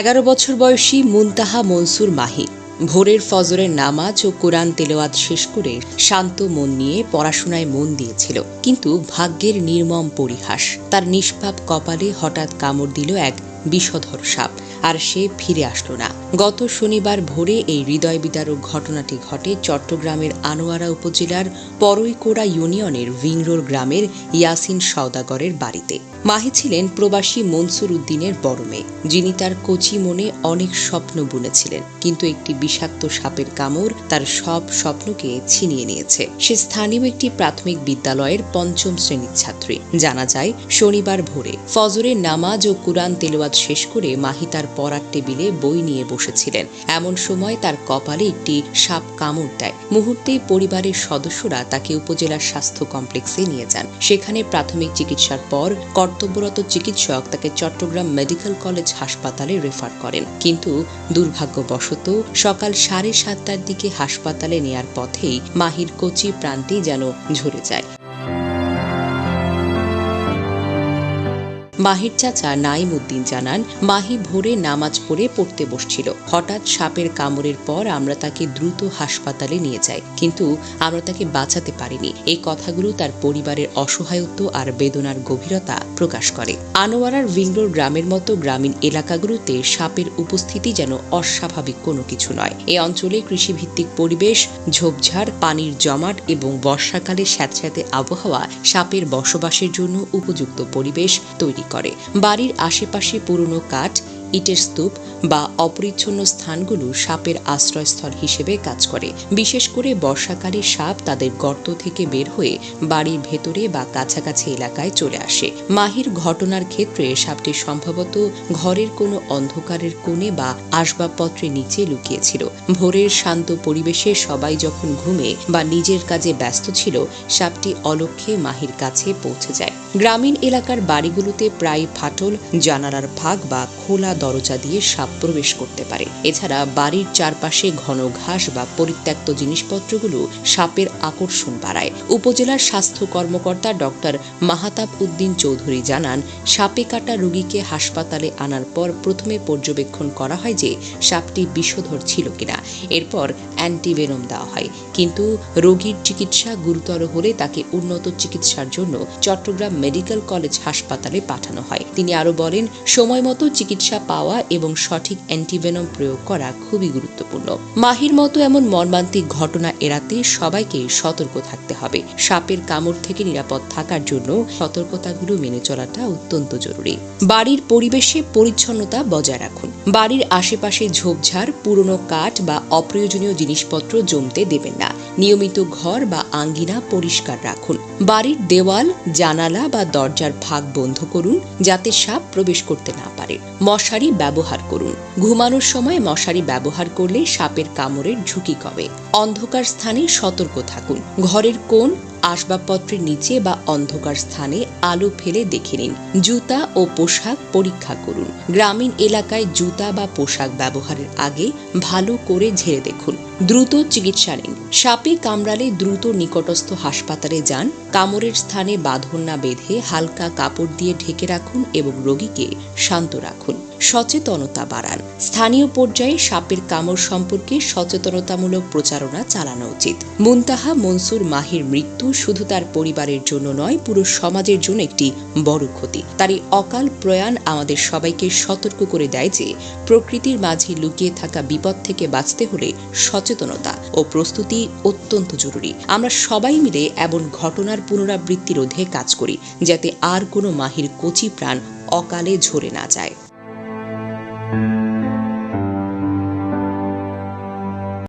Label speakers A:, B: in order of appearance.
A: এগারো বছর বয়সী মুনতাহা মনসুর মাহি। ভোরের ফজরের নামাজ ও কোরআন তেলোয়াত শেষ করে শান্ত মন নিয়ে পড়াশোনায় মন দিয়েছিল, কিন্তু ভাগ্যের নির্মম পরিহাস। তার নিষ্পাপ কপালে হঠাৎ কামড় দিল এক বিষধর সাপ। আর সে ফিরে আসলো না। গত শনিবার ভোরে এই হৃদয় বিদারক ঘটনাটি ঘটে চট্টগ্রামের আনোয়ারা উপজেলার পরইকোড়া ইউনিয়নের ভিংরোল গ্রামের ইয়াসিন সওদাগরের বাড়িতে। মাহি ছিলেন প্রবাসী মনসুর উদ্দিনের বড় মেয়ে। যিনি তার কচি মনে অনেক স্বপ্ন বুনেছিলেন, কিন্তু একটি বিষাক্ত সাপের কামড় তার সব স্বপ্নকে ছিনিয়ে নিয়েছে। সে স্থানীয় একটি প্রাথমিক বিদ্যালয়ের পঞ্চম শ্রেণির ছাত্রী। জানা যায়, শনিবার ভোরে ফজরের নামাজ ও কুরআন তেলাওয়াত শেষ করে মাহি তার পড়ার টেবিলে বই নিয়ে বসেছিলেন। এমন সময় তার কপালে একটি সাপ কামড় দেয়। মুহূর্তেই পরিবারের সদস্যরা তাকে উপজেলা স্বাস্থ্য কমপ্লেক্সে নিয়ে যান। সেখানে প্রাথমিক চিকিৎসার পর কর্তব্যরত চিকিৎসক তাকে চট্টগ্রাম মেডিকেল কলেজ হাসপাতালে রেফার করেন। কিন্তু দুর্ভাগ্যবশত সকাল সাড়ে সাতটার দিকে হাসপাতালে নেয়ার পথেই মাহির কচি প্রান্তি যেন ঝরে যায়। মাহির চাচা নাইম উদ্দিন জানান, মাহি ভোরে নামাজ পড়ে পড়তে বসছিল। হঠাৎ সাপের কামড়ের পর আমরা তাকে দ্রুত হাসপাতালে নিয়ে যাই, কিন্তু আমরা তাকে বাঁচাতে পারিনি। এই কথাগুলো তার পরিবারের অসহায়ত্ব আর বেদনার গভীরতা প্রকাশ করে। আনোয়ারার ভিংলোর গ্রামের মতো গ্রামীণ এলাকাগুলোতে সাপের উপস্থিতি যেন অস্বাভাবিক কোনো কিছু নয়। এই অঞ্চলে কৃষিভিত্তিক পরিবেশ, ঝোপঝাড়, পানির জমাট এবং বর্ষাকালে স্যাঁতস্যাঁতে আবহাওয়া সাপের বসবাসের জন্য উপযুক্ত পরিবেশ তৈরি বাড়ির আশেপাশে পুরনো কাঠ, ইটের স্তূপ বা অপরিচ্ছন্ন স্থানগুলো সাপের আশ্রয়স্থল হিসেবে কাজ করে। বিশেষ করে বর্ষাকালে সাপ তাদের গর্ত থেকে বের হয়ে বাড়ির ভেতরে বা কাছাকাছি এলাকায় চলে আসে। মাহির ঘটনার ক্ষেত্রে সাপটি সম্ভবত ঘরের কোনো অন্ধকারের কোণে বা আসবাবপত্রের নিচে লুকিয়েছিল। ভোরের শান্ত পরিবেশে সবাই যখন ঘুমে বা নিজের কাজে ব্যস্ত ছিল, সাপটি অলক্ষ্যে মাহির কাছে পৌঁছে যায়। গ্রামীণ এলাকার বাড়িগুলোতে প্রায় ফাটল, জানালার ভাগ বা খোলা দরজা দিয়ে সাপ প্রবেশ করতে পারে। এছাড়া বাড়ির চারপাশে ঘন ঘাস বা পরিত্যক্ত জিনিসপত্রগুলো সাপের আকর্ষণ বাড়ায়। উপজেলার স্বাস্থ্য কর্মকর্তা ডক্টর মাহাতাব উদ্দিন চৌধুরী জানান, সাপে কাটা রোগীকে হাসপাতালে আনার পর প্রথমে পর্যবেক্ষণ করা হয় যে সাপটি বিষধর ছিল কিনা। এরপর অ্যান্টিভেনম দেওয়া হয়। কিন্তু রোগীর চিকিৎসা গুরুতর হলে তাকে উন্নত চিকিৎসার জন্য চট্টগ্রাম মেডিকেল কলেজ হাসপাতালে পাঠানো হয়। তিনি আরও বলেন, সময় মতো চিকিৎসা পাওয়া এবং সঠিক অ্যান্টিভেনম প্রয়োগ করা খুবই গুরুত্বপূর্ণ। মাহির মতো এমন মর্মান্তিক ঘটনা এড়াতে সবাইকে সতর্ক থাকতে হবে। সাপের কামড় থেকে নিরাপদ থাকার জন্য সতর্কতাগুলো মেনে চলাটা অত্যন্ত জরুরি। বাড়ির পরিবেশে পরিচ্ছন্নতা বজায় রাখুন। বাড়ির আশেপাশে ঝোপঝাড়, পুরনো কাঠ বা অপ্রয়োজনীয় জিনিসপত্র জমতে দেবেন না। নিয়মিত ঘর বা আঙ্গিনা পরিষ্কার রাখুন। বাড়ির দেওয়াল, জানালা বা দরজার ভাগ বন্ধ করুন যাতে সাপ প্রবেশ করতে না পারে। মশারি ব্যবহার করুন। ঘুমানোর সময় মশারি ব্যবহার করলে সাপের কামড়ের ঝুঁকি কমে। অন্ধকার স্থানে সতর্ক থাকুন। ঘরের কোণ আসবাবপত্রের নিচে বা অন্ধকার স্থানে আলো ফেলে দেখে নিন। জুতা ও পোশাক পরীক্ষা করুন। গ্রামীণ এলাকায় জুতা বা পোশাক ব্যবহারের আগে ভালো করে ঝেড়ে দেখুন। দ্রুত চিকিৎসা নিন। সাপে কামড়ালে দ্রুত নিকটস্থ হাসপাতালে যান। কামড়ের স্থানে বাঁধন না বেঁধে হালকা কাপড় দিয়ে ঢেকে রাখুন এবং রোগীকে শান্ত রাখুন। সচেতনতা বাড়ান। স্থানীয় পর্যায়ে সাপের কামড় সম্পর্কে সচেতনতামূলক প্রচারণা চালানো উচিত। মুনতাহা মনসুর মাহির মৃত্যু শুধু তার পরিবারের জন্য নয়, পুরো সমাজের জন্য একটি বড় ক্ষতি। তার এই অকাল প্রয়াণ আমাদের সবাইকে সতর্ক করে দেয় যে, প্রকৃতির মাঝে লুকিয়ে থাকা বিপদ থেকে বাঁচতে হলে সচেতনতা ও প্রস্তুতি অত্যন্ত জরুরি। আমরা সবাই মিলে এমন ঘটনার পুনরাবৃত্তি রোধে কাজ করি, যাতে আর কোনো মাহির কচি প্রাণ অকালে ঝরে না যায়।